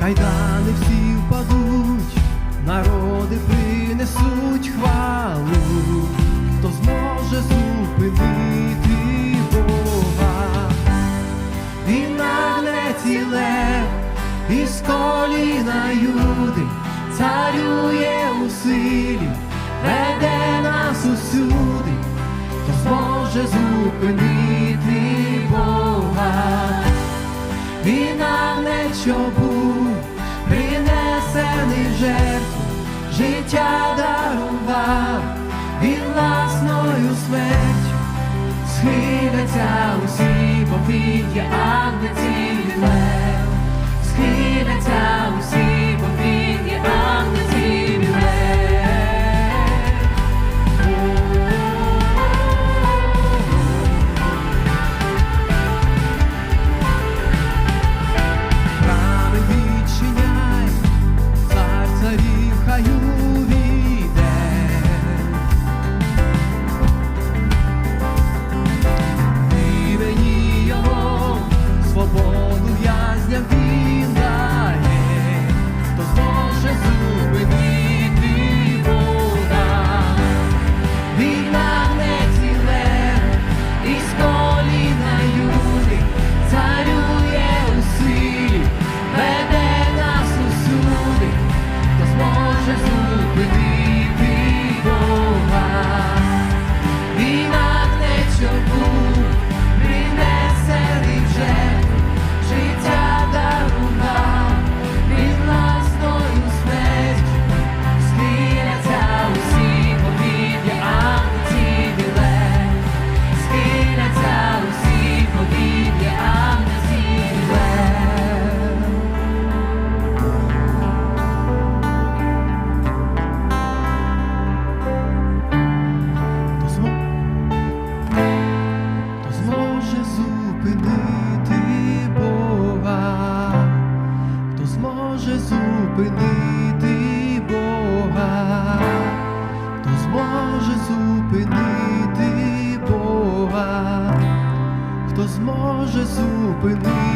Кайдани всі впадуть, народи принесуть хвалу, хто зможе зупинити Бога. Він нагне ціле коліна Юди, царює Він нагне, що був принесений жертву, життя дарував, він власною смертю схиляться усі повітря, зможе зупинити Бога, хто зможе зупинити Бога, хто зможе зупинити.